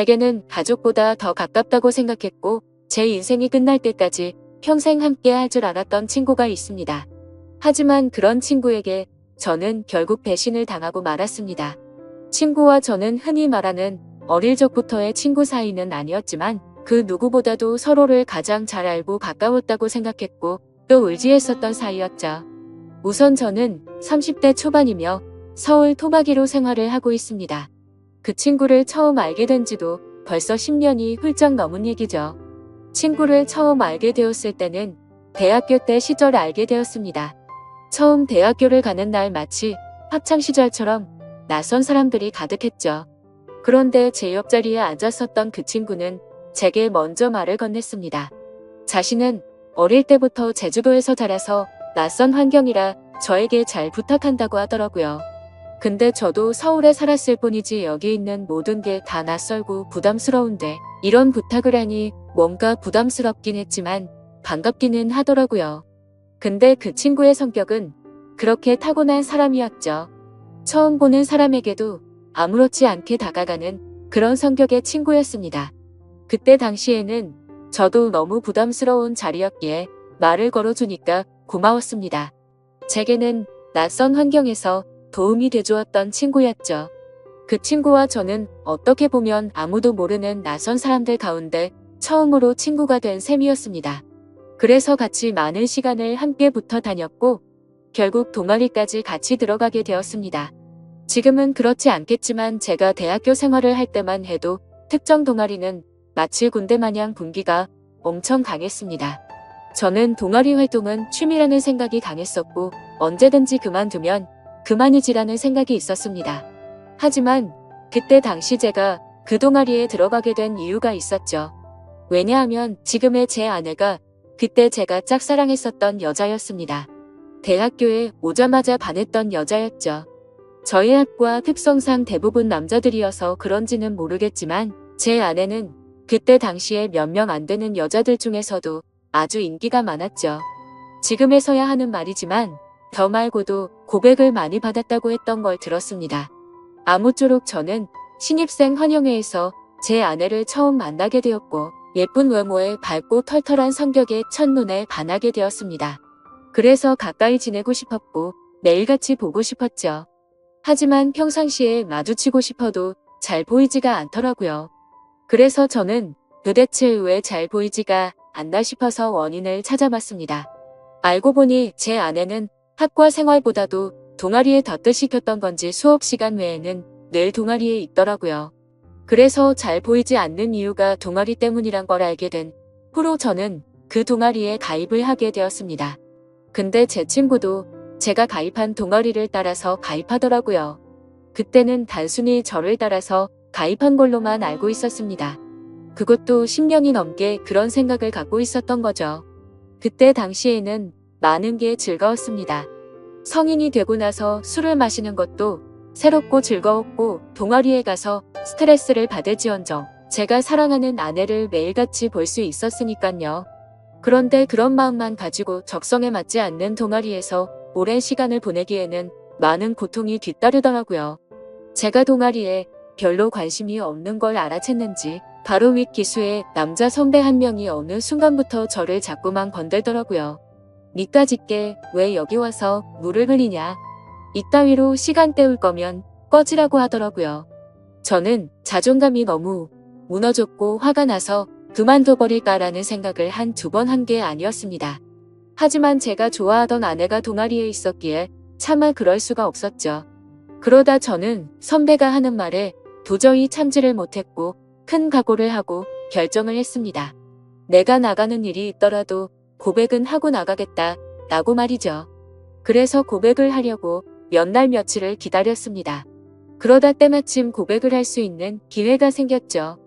제게는 가족보다 더 가깝다고 생각했고 제 인생이 끝날 때까지 평생 함께 할 줄 알았던 친구가 있습니다. 하지만 그런 친구에게 저는 결국 배신을 당하고 말았습니다. 친구와 저는 흔히 말하는 어릴 적부터의 친구 사이는 아니었지만 그 누구보다도 서로를 가장 잘 알고 가까웠다고 생각했고 또 의지했었던 사이였죠. 우선 저는 30대 초반이며 서울 토박이로 생활을 하고 있습니다. 그 친구를 처음 알게 된 지도 벌써 10년이 훌쩍 넘은 얘기죠. 친구를 처음 알게 되었을 때는 대학교 때 시절 알게 되었습니다. 처음 대학교를 가는 날 마치 학창 시절처럼 낯선 사람들이 가득했죠. 그런데 제 옆자리에 앉았었던 그 친구는 제게 먼저 말을 건넸습니다. 자신은 어릴 때부터 제주도에서 자라서 낯선 환경이라 저에게 잘 부탁한다고 하더라고요. 근데 저도 서울에 살았을 뿐이지 여기 있는 모든 게 다 낯설고 부담스러운데 이런 부탁을 하니 뭔가 부담스럽긴 했지만 반갑기는 하더라고요. 근데 그 친구의 성격은 그렇게 타고난 사람이었죠. 처음 보는 사람에게도 아무렇지 않게 다가가는 그런 성격의 친구였습니다. 그때 당시에는 저도 너무 부담스러운 자리였기에 말을 걸어주니까 고마웠습니다. 제게는 낯선 환경에서 도움이 돼주었던 친구였죠. 그 친구와 저는 어떻게 보면 아무도 모르는 낯선 사람들 가운데 처음으로 친구가 된 셈이었습니다. 그래서 같이 많은 시간을 함께 붙어 다녔고 결국 동아리까지 같이 들어가게 되었습니다. 지금은 그렇지 않겠지만 제가 대학교 생활을 할 때만 해도 특정 동아리는 마치 군대 마냥 분기가 엄청 강했습니다. 저는 동아리 활동은 취미라는 생각이 강했었고 언제든지 그만두면 그만이지라는 생각이 있었습니다. 하지만 그때 당시 제가 그 동아리에 들어가게 된 이유가 있었죠. 왜냐하면 지금의 제 아내가 그때 제가 짝사랑했었던 여자였습니다. 대학교에 오자마자 반했던 여자였죠. 저희 학과 특성상 대부분 남자들이어서 그런지는 모르겠지만 제 아내는 그때 당시에 몇 명 안 되는 여자들 중에서도 아주 인기가 많았죠. 지금에서야 하는 말이지만 더 말고도 고백을 많이 받았다고 했던 걸 들었습니다. 아무쪼록 저는 신입생 환영회에서 제 아내를 처음 만나게 되었고 예쁜 외모에 밝고 털털한 성격에 첫눈에 반하게 되었습니다. 그래서 가까이 지내고 싶었고 매일같이 보고 싶었죠. 하지만 평상시에 마주치고 싶어도 잘 보이지가 않더라고요. 그래서 저는 도대체 왜 잘 보이지가 않나 싶어서 원인을 찾아봤습니다. 알고 보니 제 아내는 학과 생활보다도 동아리에 더 뜻시켰던 건지 수업 시간 외에는 늘 동아리에 있더라고요. 그래서 잘 보이지 않는 이유가 동아리 때문이란 걸 알게 된 후로 저는 그 동아리에 가입을 하게 되었습니다. 근데 제 친구도 제가 가입한 동아리를 따라서 가입하더라고요. 그때는 단순히 저를 따라서 가입한 걸로만 알고 있었습니다. 그것도 10년이 넘게 그런 생각을 갖고 있었던 거죠. 그때 당시에는 많은 게 즐거웠습니다. 성인이 되고 나서 술을 마시는 것도 새롭고 즐거웠고 동아리에 가서 스트레스를 받을지언정 제가 사랑하는 아내를 매일같이 볼 수 있었으니깐요. 그런데 그런 마음만 가지고 적성에 맞지 않는 동아리에서 오랜 시간을 보내기에는 많은 고통이 뒤따르더라고요. 제가 동아리에 별로 관심이 없는 걸 알아챘는지 바로 윗 기수의 남자 선배 한 명이 어느 순간부터 저를 자꾸만 건들더라고요. 니까 짓게 왜 여기 와서 물을 흘리냐. 이따위로 시간 때울 거면 꺼지라고 하더라고요. 저는 자존감이 너무 무너졌고 화가 나서 그만둬버릴까라는 생각을 한 두 번 한 게 아니었습니다. 하지만 제가 좋아하던 아내가 동아리에 있었기에 차마 그럴 수가 없었죠. 그러다 저는 선배가 하는 말에 도저히 참지를 못했고 큰 각오를 하고 결정을 했습니다. 내가 나가는 일이 있더라도 고백은 하고 나가겠다 라고 말이죠. 그래서 고백을 하려고 몇 날 며칠을 기다렸습니다. 그러다 때마침 고백을 할 수 있는 기회가 생겼죠.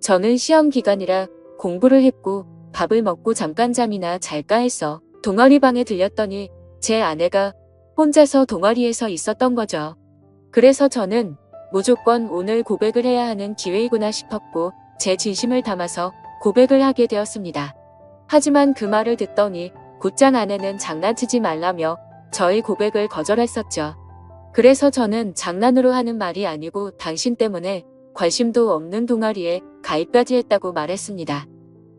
저는 시험 기간이라 공부를 했고 밥을 먹고 잠깐 잠이나 잘까 해서 동아리 방에 들렸더니 제 아내가 혼자서 동아리에서 있었던 거죠. 그래서 저는 무조건 오늘 고백을 해야 하는 기회이구나 싶었고 제 진심을 담아서 고백을 하게 되었습니다. 하지만 그 말을 듣더니 곧장 아내는 장난치지 말라며 저의 고백을 거절했었죠. 그래서 저는 장난으로 하는 말이 아니고 당신 때문에 관심도 없는 동아리에 가입까지 했다고 말했습니다.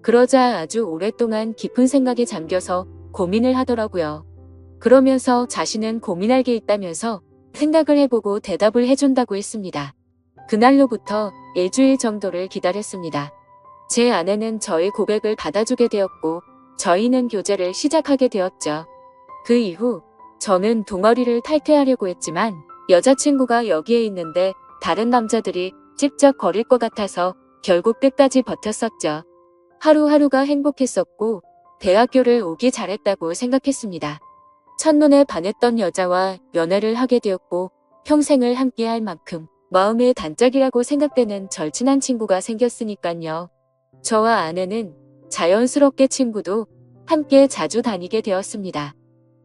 그러자 아주 오랫동안 깊은 생각에 잠겨서 고민을 하더라고요. 그러면서 자신은 고민할 게 있다면서 생각을 해보고 대답을 해준다고 했습니다. 그날로부터 일주일 정도를 기다렸습니다. 제 아내는 저의 고백을 받아주게 되었고 저희는 교제를 시작하게 되었죠. 그 이후 저는 동아리를 탈퇴하려고 했지만 여자친구가 여기에 있는데 다른 남자들이 찝쩍거릴 것 같아서 결국 끝까지 버텼었죠. 하루하루가 행복했었고 대학교를 오기 잘했다고 생각했습니다. 첫눈에 반했던 여자와 연애를 하게 되었고 평생을 함께할 만큼 마음의 단짝이라고 생각되는 절친한 친구가 생겼으니깐요. 저와 아내는 자연스럽게 친구도 함께 자주 다니게 되었습니다.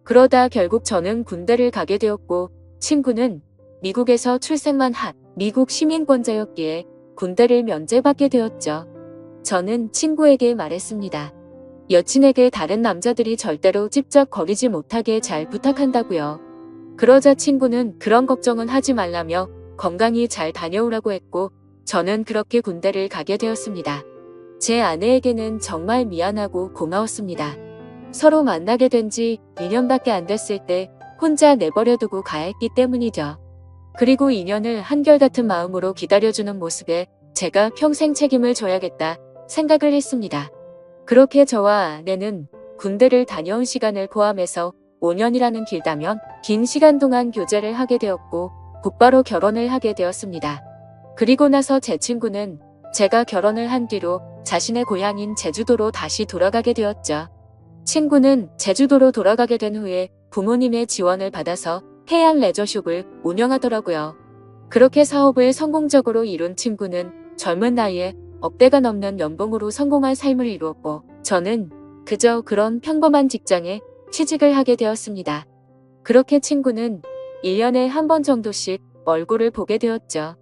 그러다 결국 저는 군대를 가게 되었고 친구는 미국에서 출생만 한 미국 시민권자였기에 군대를 면제받게 되었죠. 저는 친구에게 말했습니다. 여친에게 다른 남자들이 절대로 찝쩍거리지 못하게 잘 부탁한다고요. 그러자 친구는 그런 걱정은 하지 말라며 건강히 잘 다녀오라고 했고 저는 그렇게 군대를 가게 되었습니다. 제 아내에게는 정말 미안하고 고마웠습니다. 서로 만나게 된 지 2년밖에 안 됐을 때 혼자 내버려두고 가야 했기 때문이죠. 그리고 2년을 한결같은 마음으로 기다려주는 모습에 제가 평생 책임을 져야겠다 생각을 했습니다. 그렇게 저와 아내는 군대를 다녀온 시간을 포함해서 5년이라는 길다면 긴 시간 동안 교제를 하게 되었고 곧바로 결혼을 하게 되었습니다. 그리고 나서 제 친구는 제가 결혼을 한 뒤로 자신의 고향인 제주도로 다시 돌아가게 되었죠. 친구는 제주도로 돌아가게 된 후에 부모님의 지원을 받아서 해양 레저숍을 운영하더라고요. 그렇게 사업을 성공적으로 이룬 친구는 젊은 나이에 억대가 넘는 연봉으로 성공한 삶을 이루었고 저는 그저 그런 평범한 직장에 취직을 하게 되었습니다. 그렇게 친구는 1년에 한 번 정도씩 얼굴을 보게 되었죠.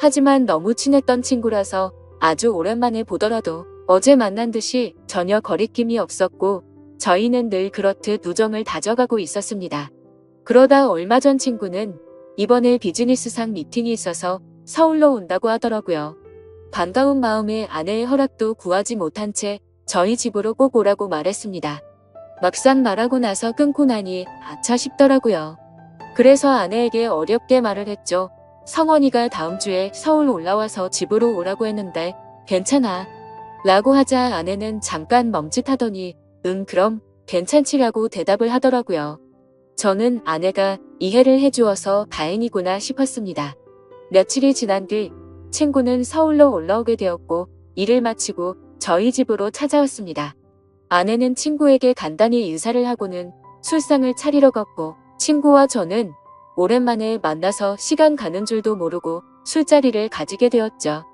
하지만 너무 친했던 친구라서 아주 오랜만에 보더라도 어제 만난 듯이 전혀 거리낌이 없었고 저희는 늘 그렇듯 우정을 다져가고 있었습니다. 그러다 얼마 전 친구는 이번에 비즈니스상 미팅이 있어서 서울로 온다고 하더라고요. 반가운 마음에 아내의 허락도 구하지 못한 채 저희 집으로 꼭 오라고 말했습니다. 막상 말하고 나서 끊고 나니 아차 싶더라고요. 그래서 아내에게 어렵게 말을 했죠. 성원이가 다음 주에 서울 올라와서 집으로 오라고 했는데 괜찮아. 라고 하자 아내는 잠깐 멈칫하더니 응 그럼 괜찮지라고 대답을 하더라고요. 저는 아내가 이해를 해주어서 다행이구나 싶었습니다. 며칠이 지난 뒤 친구는 서울로 올라오게 되었고 일을 마치고 저희 집으로 찾아왔습니다. 아내는 친구에게 간단히 인사를 하고는 술상을 차리러 갔고 친구와 저는 오랜만에 만나서 시간 가는 줄도 모르고 술자리를 가지게 되었죠.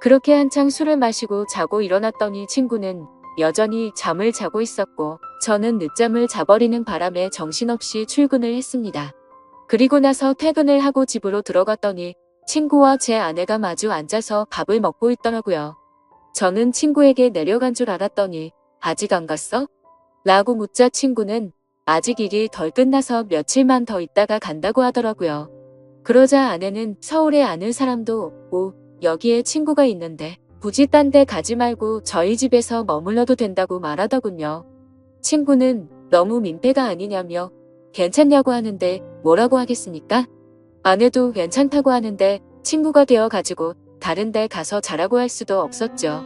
그렇게 한창 술을 마시고 자고 일어났더니 친구는 여전히 잠을 자고 있었고 저는 늦잠을 자버리는 바람에 정신없이 출근을 했습니다. 그리고 나서 퇴근을 하고 집으로 들어갔더니 친구와 제 아내가 마주 앉아서 밥을 먹고 있더라고요. 저는 친구에게 내려간 줄 알았더니 아직 안 갔어? 라고 묻자 친구는 아직 일이 덜 끝나서 며칠만 더 있다가 간다고 하더라고요. 그러자 아내는 서울에 아는 사람도 없고 여기에 친구가 있는데 굳이 딴 데 가지 말고 저희 집에서 머물러도 된다고 말하더군요. 친구는 너무 민폐가 아니냐며 괜찮냐고 하는데 뭐라고 하겠습니까? 아내도 괜찮다고 하는데 친구가 되어 가지고 다른 데 가서 자라고 할 수도 없었죠.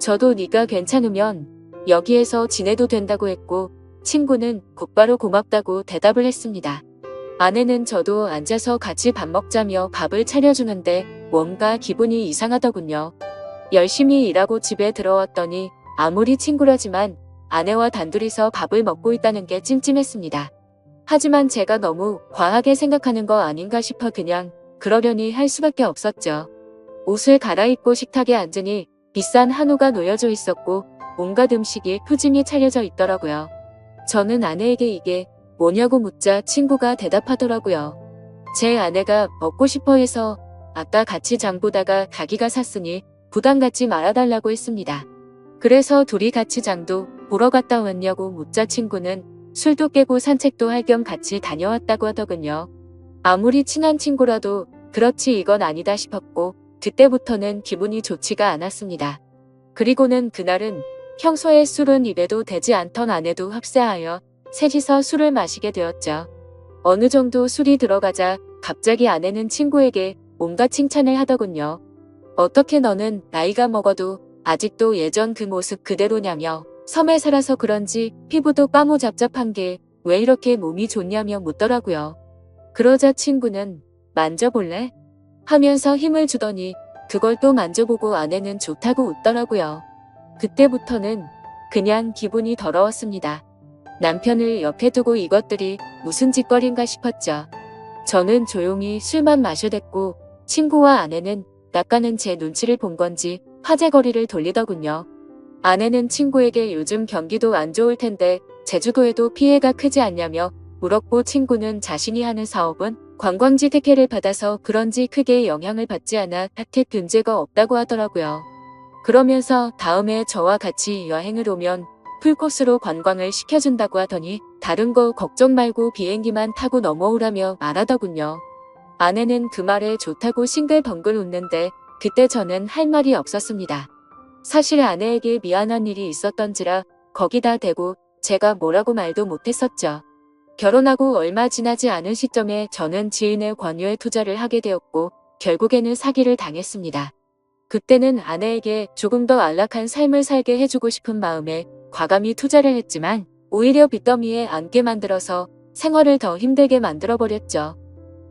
저도 네가 괜찮으면 여기에서 지내도 된다고 했고 친구는 곧바로 고맙다고 대답을 했습니다. 아내는 저도 앉아서 같이 밥 먹자며 밥을 차려주는데 뭔가 기분이 이상하더군요. 열심히 일하고 집에 들어왔더니 아무리 친구라지만 아내와 단둘이서 밥을 먹고 있다는 게 찜찜했습니다. 하지만 제가 너무 과하게 생각하는 거 아닌가 싶어 그냥 그러려니 할 수밖에 없었죠. 옷을 갈아입고 식탁에 앉으니 비싼 한우가 놓여져 있었고 온갖 음식이 푸짐히 차려져 있더라고요. 저는 아내에게 이게 뭐냐고 묻자 친구가 대답하더라고요. 제 아내가 먹고 싶어 해서 아까 같이 장 보다가 가기가 샀으니 부담 갖지 말아달라고 했습니다. 그래서 둘이 같이 장도 보러 갔다 왔냐고 묻자 친구는 술도 깨고 산책도 할 겸 같이 다녀왔다고 하더군요. 아무리 친한 친구라도 그렇지 이건 아니다 싶었고 그때부터는 기분이 좋지가 않았습니다. 그리고는 그날은 평소에 술은 입에도 대지 않던 아내도 합세하여 셋이서 술을 마시게 되었죠. 어느 정도 술이 들어가자 갑자기 아내는 친구에게 온갖 칭찬을 하더군요. 어떻게 너는 나이가 먹어도 아직도 예전 그 모습 그대로냐며 섬에 살아서 그런지 피부도 까무잡잡한 게 왜 이렇게 몸이 좋냐며 묻더라고요. 그러자 친구는 만져볼래? 하면서 힘을 주더니 그걸 또 만져보고 아내는 좋다고 웃더라고요. 그때부터는 그냥 기분이 더러웠습니다. 남편을 옆에 두고 이것들이 무슨 짓거리인가 싶었죠. 저는 조용히 술만 마셔댔고 친구와 아내는 낚아는 제 눈치를 본 건지 화제거리를 돌리더군요. 아내는 친구에게 요즘 경기도 안 좋을 텐데 제주도에도 피해가 크지 않냐며 물었고 친구는 자신이 하는 사업은 관광지 특혜를 받아서 그런지 크게 영향을 받지 않아 딱히 문제가 없다고 하더라고요. 그러면서 다음에 저와 같이 여행을 오면 풀코스로 관광을 시켜준다고 하더니 다른 거 걱정 말고 비행기만 타고 넘어오라며 말하더군요. 아내는 그 말에 좋다고 싱글벙글 웃는데 그때 저는 할 말이 없었습니다. 사실 아내에게 미안한 일이 있었던지라 거기다 대고 제가 뭐라고 말도 못했었죠. 결혼하고 얼마 지나지 않은 시점에 저는 지인의 권유에 투자를 하게 되었고 결국에는 사기를 당했습니다. 그때는 아내에게 조금 더 안락한 삶을 살게 해주고 싶은 마음에 과감히 투자를 했지만 오히려 빚더미에 앉게 만들어서 생활을 더 힘들게 만들어버렸죠.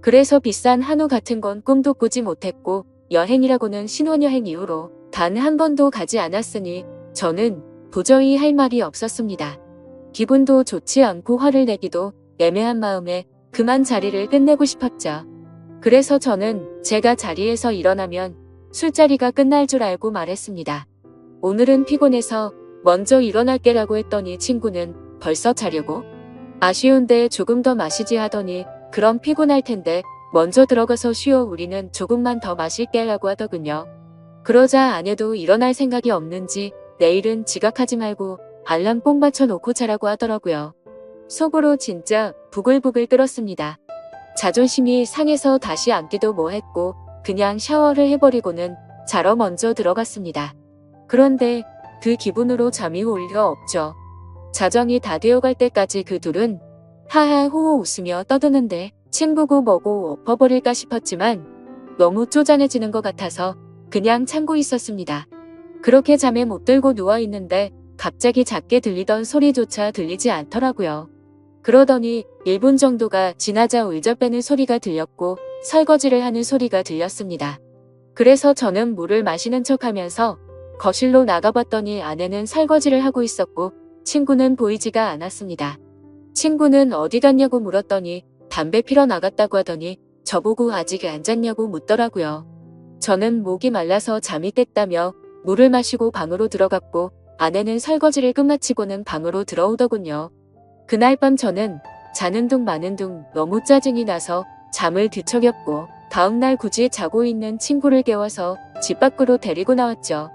그래서 비싼 한우 같은 건 꿈도 꾸지 못했고 여행이라고는 신혼여행 이후로 단 한 번도 가지 않았으니 저는 도저히 할 말이 없었습니다. 기분도 좋지 않고 화를 내기도 애매한 마음에 그만 자리를 끝내고 싶었죠. 그래서 저는 제가 자리에서 일어나면 술자리가 끝날 줄 알고 말했습니다. 오늘은 피곤해서 먼저 일어날게라고 했더니 친구는 벌써 자려고? 아쉬운데 조금 더 마시지 하더니 그럼 피곤할 텐데 먼저 들어가서 쉬어 우리는 조금만 더 마실게라고 하더군요. 그러자 아내도 일어날 생각이 없는지 내일은 지각하지 말고 알람 꼭 맞춰놓고 자라고 하더라고요. 속으로 진짜 부글부글 끓었습니다. 자존심이 상해서 다시 앉기도 뭐했고 그냥 샤워를 해버리고는 자러 먼저 들어갔습니다. 그런데 그 기분으로 잠이 올 리가 없죠. 자정이 다 되어갈 때까지 그 둘은 하하 호호 웃으며 떠드는데 친구고 뭐고 엎어버릴까 싶었지만 너무 쪼잔해지는 것 같아서 그냥 참고 있었습니다. 그렇게 잠에 못 들고 누워있는데 갑자기 작게 들리던 소리조차 들리지 않더라고요. 그러더니 1분 정도가 지나자 울적 빼는 소리가 들렸고 설거지를 하는 소리가 들렸습니다. 그래서 저는 물을 마시는 척 하면서 거실로 나가봤더니 아내는 설거지를 하고 있었고 친구는 보이지가 않았습니다. 친구는 어디 갔냐고 물었더니 담배 피러 나갔다고 하더니 저보고 아직 안 잤냐고 묻더라고요. 저는 목이 말라서 잠이 깼다며 물을 마시고 방으로 들어갔고 아내는 설거지를 끝마치고는 방으로 들어오더군요. 그날 밤 저는 자는 둥 마는 둥 너무 짜증이 나서 잠을 뒤척였고 다음날 굳이 자고 있는 친구를 깨워서 집 밖으로 데리고 나왔죠.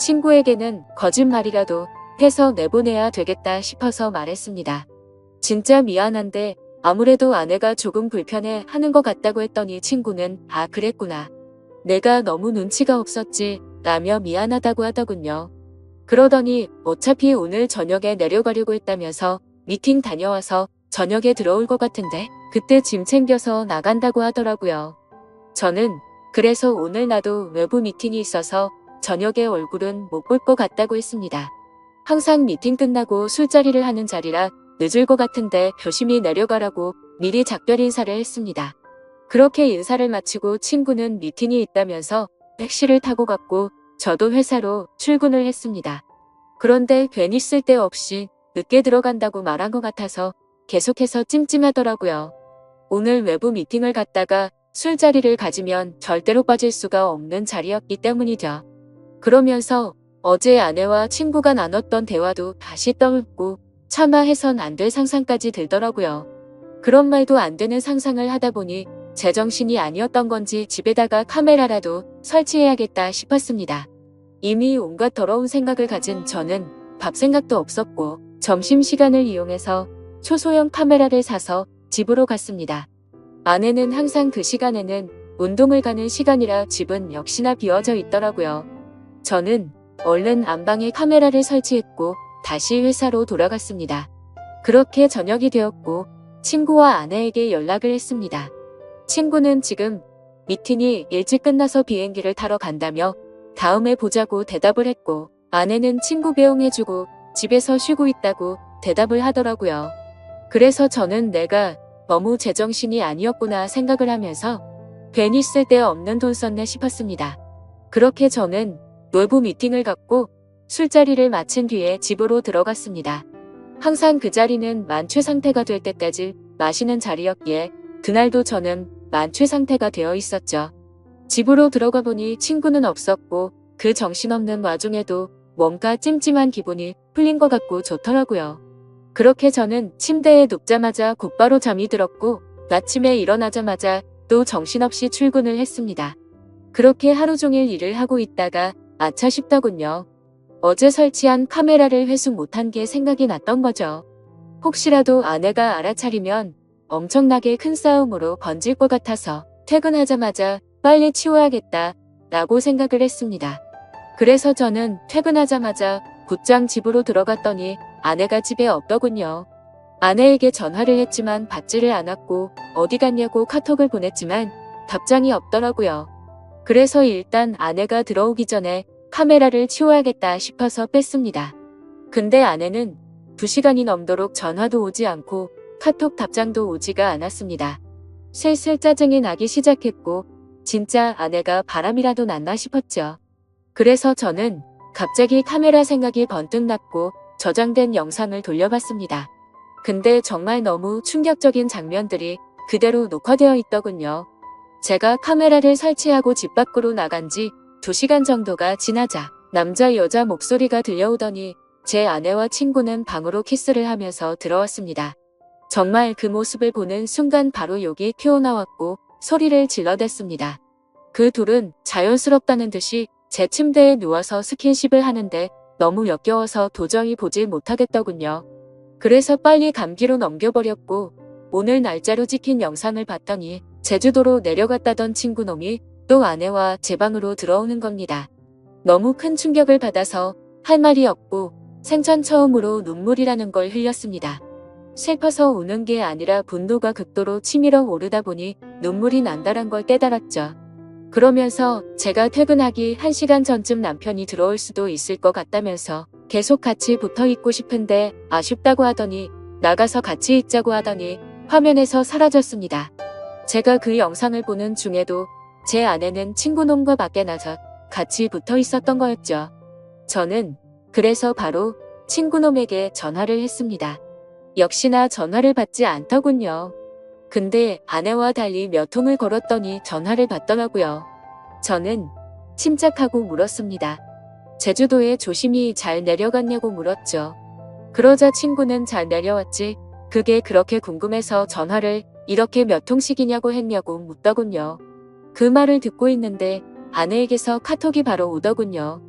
친구에게는 거짓말이라도 해서 내보내야 되겠다 싶어서 말했습니다. 진짜 미안한데 아무래도 아내가 조금 불편해 하는 것 같다고 했더니 친구는 아 그랬구나. 내가 너무 눈치가 없었지 라며 미안하다고 하더군요. 그러더니 어차피 오늘 저녁에 내려가려고 했다면서 미팅 다녀와서 저녁에 들어올 것 같은데 그때 짐 챙겨서 나간다고 하더라고요. 저는 그래서 오늘 나도 외부 미팅이 있어서 저녁에 얼굴은 못 볼 것 같다고 했습니다. 항상 미팅 끝나고 술자리를 하는 자리라 늦을 것 같은데 조심히 내려가라고 미리 작별 인사를 했습니다. 그렇게 인사를 마치고 친구는 미팅이 있다면서 택시를 타고 갔고 저도 회사로 출근을 했습니다. 그런데 괜히 쓸데없이 늦게 들어간다고 말한 것 같아서 계속해서 찜찜하더라고요. 오늘 외부 미팅을 갔다가 술자리를 가지면 절대로 빠질 수가 없는 자리였기 때문이죠. 그러면서 어제 아내와 친구가 나눴던 대화도 다시 떠올고 차마 해선 안 될 상상까지 들더라고요. 그런 말도 안 되는 상상을 하다 보니 제정신이 아니었던 건지 집에다가 카메라라도 설치해야겠다 싶었습니다. 이미 온갖 더러운 생각을 가진 저는 밥 생각도 없었고 점심시간을 이용해서 초소형 카메라를 사서 집으로 갔습니다. 아내는 항상 그 시간에는 운동을 가는 시간이라 집은 역시나 비어져 있더라고요. 저는 얼른 안방에 카메라를 설치했고 다시 회사로 돌아갔습니다. 그렇게 저녁이 되었고 친구와 아내에게 연락을 했습니다. 친구는 지금 미팅이 일찍 끝나서 비행기를 타러 간다며 다음에 보자고 대답을 했고 아내는 친구 배웅해주고 집에서 쉬고 있다고 대답을 하더라고요. 그래서 저는 내가 너무 제정신이 아니었구나 생각을 하면서 괜히 쓸데없는 돈 썼네 싶었습니다. 그렇게 저는 놀부 미팅을 갖고 술자리를 마친 뒤에 집으로 들어갔습니다. 항상 그 자리는 만취 상태가 될 때까지 마시는 자리였기에 그날도 저는 만취 상태가 되어 있었죠. 집으로 들어가 보니 친구는 없었고 그 정신없는 와중에도 뭔가 찜찜한 기분이 풀린 것 같고 좋더라고요. 그렇게 저는 침대에 눕자마자 곧바로 잠이 들었고 아침에 일어나자마자 또 정신없이 출근을 했습니다. 그렇게 하루 종일 일을 하고 있다가 아차 싶더군요. 어제 설치한 카메라를 회수 못한 게 생각이 났던 거죠. 혹시라도 아내가 알아차리면 엄청나게 큰 싸움으로 번질 것 같아서 퇴근하자마자 빨리 치워야겠다 라고 생각을 했습니다. 그래서 저는 퇴근하자마자 곧장 집으로 들어갔더니 아내가 집에 없더군요. 아내에게 전화를 했지만 받지를 않았고 어디 갔냐고 카톡을 보냈지만 답장이 없더라고요. 그래서 일단 아내가 들어오기 전에 카메라를 치워야겠다 싶어서 뺐습니다. 근데 아내는 2시간이 넘도록 전화도 오지 않고 카톡 답장도 오지가 않았습니다. 슬슬 짜증이 나기 시작했고 진짜 아내가 바람이라도 났나 싶었죠. 그래서 저는 갑자기 카메라 생각이 번뜩 났고 저장된 영상을 돌려봤습니다. 근데 정말 너무 충격적인 장면들이 그대로 녹화되어 있더군요. 제가 카메라를 설치하고 집 밖으로 나간 지 2시간 정도가 지나자 남자 여자 목소리가 들려오더니 제 아내와 친구는 방으로 키스를 하면서 들어왔습니다. 정말 그 모습을 보는 순간 바로 욕이 튀어나왔고 소리를 질러댔습니다. 그 둘은 자연스럽다는 듯이 제 침대에 누워서 스킨십을 하는데 너무 역겨워서 도저히 보질 못하겠더군요. 그래서 빨리 감기로 넘겨버렸고 오늘 날짜로 찍힌 영상을 봤더니 제주도로 내려갔다던 친구놈이 또 아내와 제 방으로 들어오는 겁니다. 너무 큰 충격을 받아서 할 말이 없고 생전 처음으로 눈물이라는 걸 흘렸습니다. 슬퍼서 우는 게 아니라 분노가 극도로 치밀어 오르다 보니 눈물이 난다란 걸 깨달았죠. 그러면서 제가 퇴근하기 1시간 전쯤 남편이 들어올 수도 있을 것 같다면서 계속 같이 붙어 있고 싶은데 아쉽다고 하더니 나가서 같이 있자고 하더니 화면에서 사라졌습니다. 제가 그 영상을 보는 중에도 제 아내는 친구놈과 밖에 나서 같이 붙어 있었던 거였죠. 저는 그래서 바로 친구놈에게 전화를 했습니다. 역시나 전화를 받지 않더군요. 근데 아내와 달리 몇 통을 걸었더니 전화를 받더라고요. 저는 침착하고 물었습니다. 제주도에 조심히 잘 내려갔냐고 물었죠. 그러자 친구는 잘 내려왔지. 그게 그렇게 궁금해서 전화를 이렇게 몇 통씩이냐고 했냐고 묻더군요. 그 말을 듣고 있는데 아내에게서 카톡이 바로 오더군요.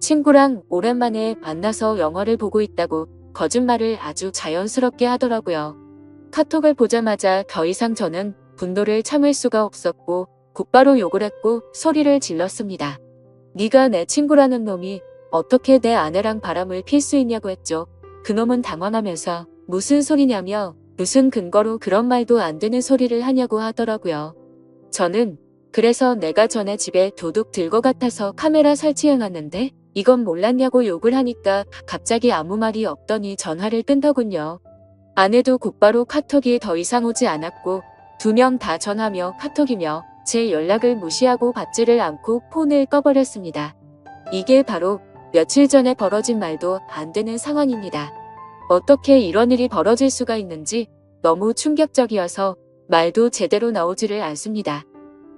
친구랑 오랜만에 만나서 영화를 보고 있다고 거짓말을 아주 자연스럽게 하더라고요. 카톡을 보자마자 더 이상 저는 분노를 참을 수가 없었고 곧바로 욕을 했고 소리를 질렀습니다. 네가 내 친구라는 놈이 어떻게 내 아내랑 바람을 필 수 있냐고 했죠. 그놈은 당황하면서 무슨 소리냐며 무슨 근거로 그런 말도 안 되는 소리를 하냐고 하더라고요. 저는 그래서 내가 전에 집에 도둑 들고 같아서 카메라 설치해놨는데 이건 몰랐냐고 욕을 하니까 갑자기 아무 말이 없더니 전화를 끊더군요. 아내도 곧바로 카톡이 더 이상 오지 않았고 두 명 다 전화며 카톡이며 제 연락을 무시하고 받지를 않고 폰을 꺼버렸습니다. 이게 바로 며칠 전에 벌어진 말도 안 되는 상황입니다. 어떻게 이런 일이 벌어질 수가 있는지 너무 충격적이어서 말도 제대로 나오지를 않습니다.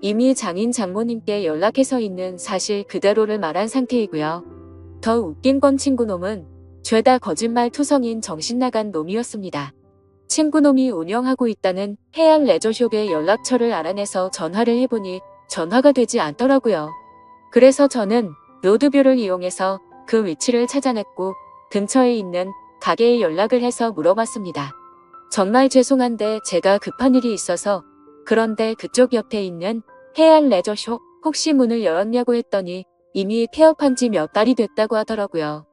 이미 장인 장모님께 연락해서 있는 사실 그대로를 말한 상태이고요. 더 웃긴 건 친구놈은 죄다 거짓말 투성인 정신나간 놈이었습니다. 친구놈이 운영하고 있다는 해양 레저숍의 연락처를 알아내서 전화를 해보니 전화가 되지 않더라고요. 그래서 저는 로드뷰를 이용해서 그 위치를 찾아냈고 근처에 있는 가게에 연락을 해서 물어봤습니다. 정말 죄송한데 제가 급한 일이 있어서 그런데 그쪽 옆에 있는 해안 레저쇼 혹시 문을 열었냐고 했더니 이미 폐업한 지 몇 달이 됐다고 하더라고요.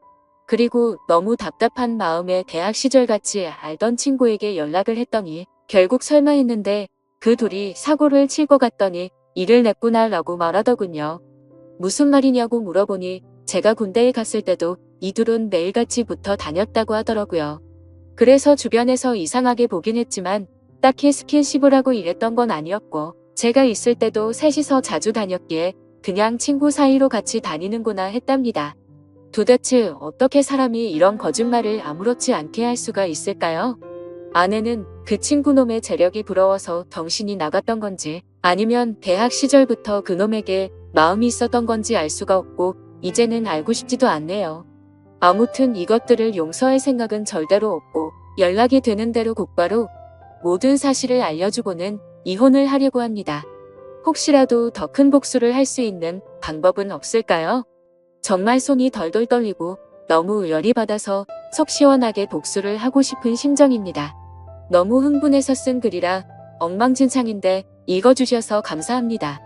그리고 너무 답답한 마음에 대학 시절 같이 알던 친구에게 연락을 했더니 결국 설마 했는데 그 둘이 사고를 칠 것 같더니 일을 냈구나 라고 말하더군요. 무슨 말이냐고 물어보니 제가 군대에 갔을 때도 이 둘은 매일같이 붙어 다녔다고 하더라고요. 그래서 주변에서 이상하게 보긴 했지만 딱히 스킨십을 하고 일했던 건 아니었고 제가 있을 때도 셋이서 자주 다녔기에 그냥 친구 사이로 같이 다니는구나 했답니다. 도대체 어떻게 사람이 이런 거짓말을 아무렇지 않게 할 수가 있을까요? 아내는 그 친구놈의 재력이 부러워서 정신이 나갔던 건지 아니면 대학 시절부터 그놈에게 마음이 있었던 건지 알 수가 없고 이제는 알고 싶지도 않네요. 아무튼 이것들을 용서할 생각은 절대로 없고 연락이 되는 대로 곧바로 모든 사실을 알려주고는 이혼을 하려고 합니다. 혹시라도 더 큰 복수를 할 수 있는 방법은 없을까요? 정말 손이 덜덜 떨리고 너무 열이 받아서 속 시원하게 복수를 하고 싶은 심정입니다. 너무 흥분해서 쓴 글이라 엉망진창인데 읽어주셔서 감사합니다.